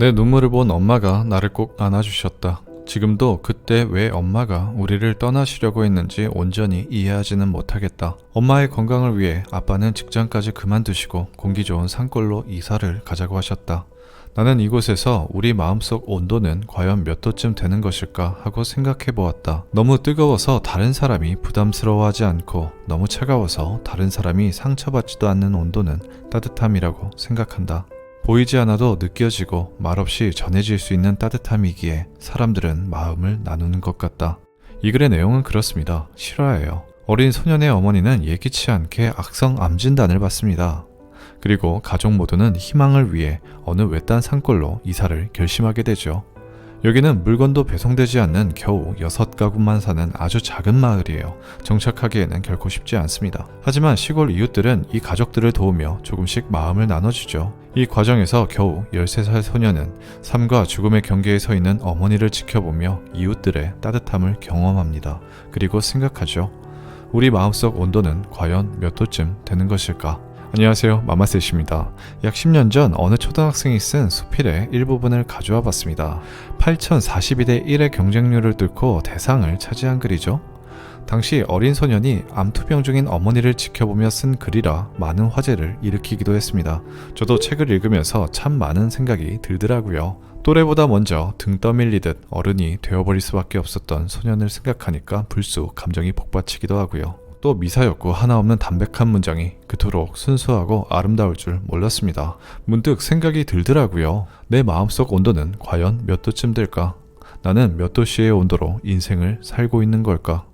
내 눈물을 본 엄마가 나를 꼭 안아주셨다. 지금도 그때 왜 엄마가 우리를 떠나시려고 했는지 온전히 이해하지는 못하겠다. 엄마의 건강을 위해 아빠는 직장까지 그만두시고 공기 좋은 산골로 이사를 가자고 하셨다. 나는 이곳에서 우리 마음속 온도는 과연 몇 도쯤 되는 것일까 하고 생각해 보았다. 너무 뜨거워서 다른 사람이 부담스러워하지 않고 너무 차가워서 다른 사람이 상처받지도 않는 온도는 따뜻함이라고 생각한다. 보이지 않아도 느껴지고 말없이 전해질 수 있는 따뜻함이기에 사람들은 마음을 나누는 것 같다. 이 글의 내용은 그렇습니다. 실화예요. 어린 소년의 어머니는 예기치 않게 악성 암 진단을 받습니다. 그리고 가족 모두는 희망을 위해 어느 외딴 산골로 이사를 결심하게 되죠. 여기는 물건도 배송되지 않는 겨우 6가구만 사는 아주 작은 마을이에요. 정착하기에는 결코 쉽지 않습니다. 하지만 시골 이웃들은 이 가족들을 도우며 조금씩 마음을 나눠주죠. 이 과정에서 겨우 13살 소녀는 삶과 죽음의 경계에 서 있는 어머니를 지켜보며 이웃들의 따뜻함을 경험합니다. 그리고 생각하죠. 우리 마음속 온도는 과연 몇 도쯤 되는 것일까? 안녕하세요. 마마셋입니다. 약 10년 전 어느 초등학생이 쓴 수필의 일부분을 가져와 봤습니다. 8042대 1의 경쟁률을 뚫고 대상을 차지한 글이죠. 당시 어린 소년이 암투병 중인 어머니를 지켜보며 쓴 글이라 많은 화제를 일으키기도 했습니다. 저도 책을 읽으면서 참 많은 생각이 들더라고요. 또래보다 먼저 등 떠밀리듯 어른이 되어버릴 수밖에 없었던 소년을 생각하니까 불쑥 감정이 복받치기도 하고요. 또 미사였고 하나 없는 담백한 문장이 그토록 순수하고 아름다울 줄 몰랐습니다. 문득 생각이 들더라고요. 내 마음속 온도는 과연 몇 도쯤 될까? 나는 몇 도씨의 온도로 인생을 살고 있는 걸까?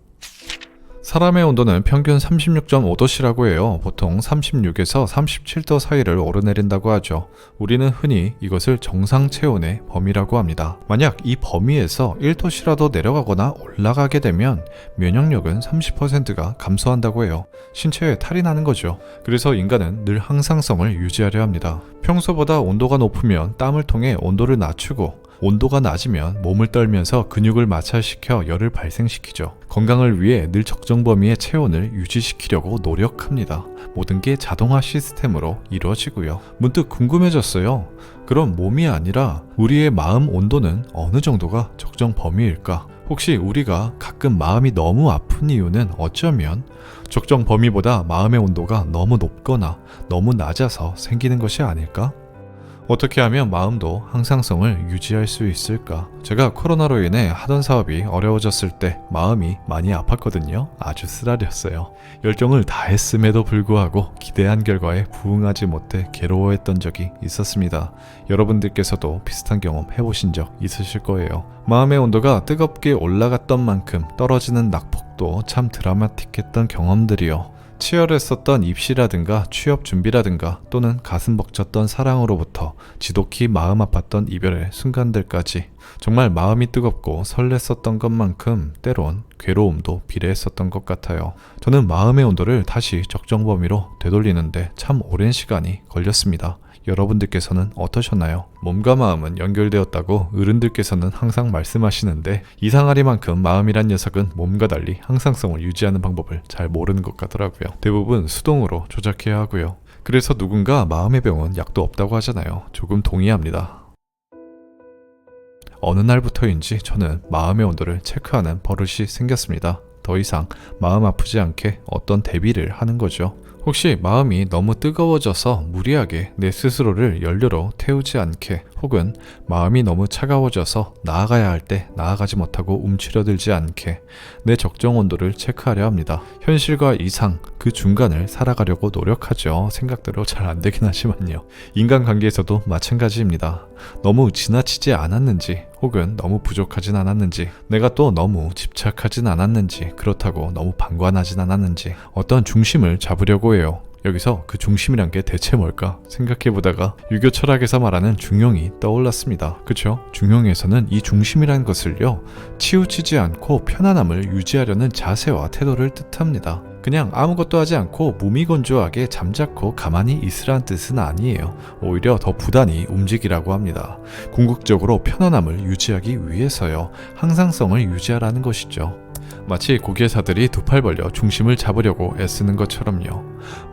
사람의 온도는 평균 36.5도씨라고 해요. 보통 36에서 37도 사이를 오르내린다고 하죠. 우리는 흔히 이것을 정상 체온의 범위라고 합니다. 만약 이 범위에서 1도씨라도 내려가거나 올라가게 되면 면역력은 30%가 감소한다고 해요. 신체에 탈이 나는 거죠. 그래서 인간은 늘 항상성을 유지하려 합니다. 평소보다 온도가 높으면 땀을 통해 온도를 낮추고 온도가 낮으면 몸을 떨면서 근육을 마찰시켜 열을 발생시키죠. 건강을 위해 늘 적정 범위의 체온을 유지시키려고 노력합니다. 모든 게 자동화 시스템으로 이루어지고요. 문득 궁금해졌어요. 그럼 몸이 아니라 우리의 마음 온도는 어느 정도가 적정 범위일까? 혹시 우리가 가끔 마음이 너무 아픈 이유는 어쩌면 적정 범위보다 마음의 온도가 너무 높거나 너무 낮아서 생기는 것이 아닐까? 어떻게 하면 마음도 항상성을 유지할 수 있을까? 제가 코로나로 인해 하던 사업이 어려워졌을 때 마음이 많이 아팠거든요. 아주 쓰라렸어요. 열정을 다했음에도 불구하고 기대한 결과에 부응하지 못해 괴로워했던 적이 있었습니다. 여러분들께서도 비슷한 경험 해보신 적 있으실 거예요. 마음의 온도가 뜨겁게 올라갔던 만큼 떨어지는 낙폭도 참 드라마틱했던 경험들이요. 치열했었던 입시라든가 취업 준비라든가 또는 가슴 벅찼던 사랑으로부터 지독히 마음 아팠던 이별의 순간들까지 정말 마음이 뜨겁고 설렜었던 것만큼 때론 괴로움도 비례했었던 것 같아요. 저는 마음의 온도를 다시 적정 범위로 되돌리는데 참 오랜 시간이 걸렸습니다. 여러분들께서는 어떠셨나요? 몸과 마음은 연결되었다고 어른들께서는 항상 말씀하시는데 이상하리만큼 마음이란 녀석은 몸과 달리 항상성을 유지하는 방법을 잘 모르는 것 같더라고요. 대부분 수동으로 조작해야 하고요. 그래서 누군가 마음의 병은 약도 없다고 하잖아요. 조금 동의합니다. 어느 날부터인지 저는 마음의 온도를 체크하는 버릇이 생겼습니다. 더 이상 마음 아프지 않게 어떤 대비를 하는 거죠. 혹시 마음이 너무 뜨거워져서 무리하게 내 스스로를 연료로 태우지 않게 혹은 마음이 너무 차가워져서 나아가야 할 때 나아가지 못하고 움츠려들지 않게 내 적정 온도를 체크하려 합니다. 현실과 이상 그 중간을 살아가려고 노력하죠. 생각대로 잘 안 되긴 하지만요. 인간관계에서도 마찬가지입니다. 너무 지나치지 않았는지 혹은 너무 부족하진 않았는지 내가 또 너무 집착하진 않았는지 그렇다고 너무 방관하진 않았는지 어떤 중심을 잡으려고 해요. 여기서 그 중심이란 게 대체 뭘까 생각해 보다가 유교 철학에서 말하는 중용이 떠올랐습니다. 그쵸? 중용에서는 이 중심이란 것을요, 치우치지 않고 편안함을 유지하려는 자세와 태도를 뜻합니다. 그냥 아무것도 하지 않고 무미건조하게 잠자코 가만히 있으란 뜻은 아니에요. 오히려 더 부단히 움직이라고 합니다. 궁극적으로 편안함을 유지하기 위해서요, 항상성을 유지하라는 것이죠. 마치 고개사들이 두 팔 벌려 중심을 잡으려고 애쓰는 것처럼요.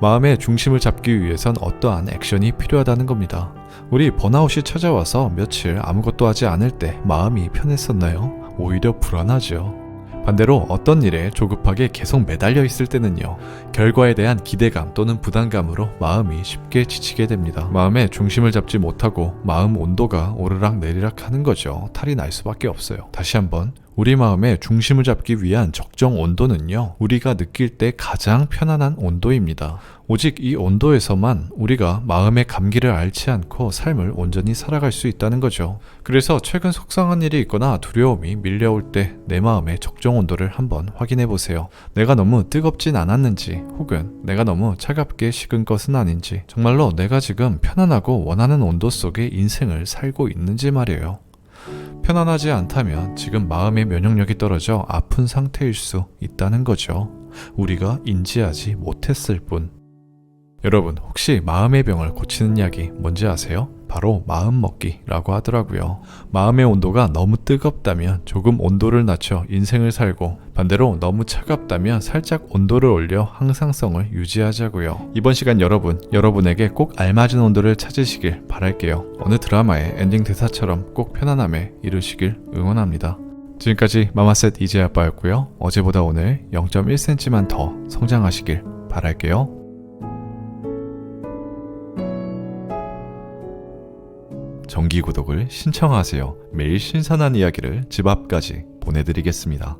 마음의 중심을 잡기 위해선 어떠한 액션이 필요하다는 겁니다. 우리 번아웃이 찾아와서 며칠 아무것도 하지 않을 때 마음이 편했었나요? 오히려 불안하죠. 반대로 어떤 일에 조급하게 계속 매달려 있을 때는요, 결과에 대한 기대감 또는 부담감으로 마음이 쉽게 지치게 됩니다. 마음의 중심을 잡지 못하고 마음 온도가 오르락 내리락 하는 거죠. 탈이 날 수밖에 없어요. 다시 한번 우리 마음의 중심을 잡기 위한 적정 온도는요, 우리가 느낄 때 가장 편안한 온도입니다. 오직 이 온도에서만 우리가 마음의 감기를 앓지 않고 삶을 온전히 살아갈 수 있다는 거죠. 그래서 최근 속상한 일이 있거나 두려움이 밀려올 때 내 마음의 적정 온도를 한번 확인해 보세요. 내가 너무 뜨겁진 않았는지, 혹은 내가 너무 차갑게 식은 것은 아닌지, 정말로 내가 지금 편안하고 원하는 온도 속에 인생을 살고 있는지 말이에요. 편안하지 않다면 지금 마음의 면역력이 떨어져 아픈 상태일 수 있다는 거죠. 우리가 인지하지 못했을 뿐. 여러분, 혹시 마음의 병을 고치는 약이 뭔지 아세요? 바로 마음 먹기라고 하더라고요. 마음의 온도가 너무 뜨겁다면 조금 온도를 낮춰 인생을 살고 반대로 너무 차갑다면 살짝 온도를 올려 항상성을 유지하자고요. 이번 시간 여러분, 여러분에게 꼭 알맞은 온도를 찾으시길 바랄게요. 어느 드라마의 엔딩 대사처럼 꼭 편안함에 이르시길 응원합니다. 지금까지 마마셋 이재 아빠였고요. 어제보다 오늘 0.1cm만 더 성장하시길 바랄게요. 정기 구독을 신청하세요. 매일 신선한 이야기를 집 앞까지 보내드리겠습니다.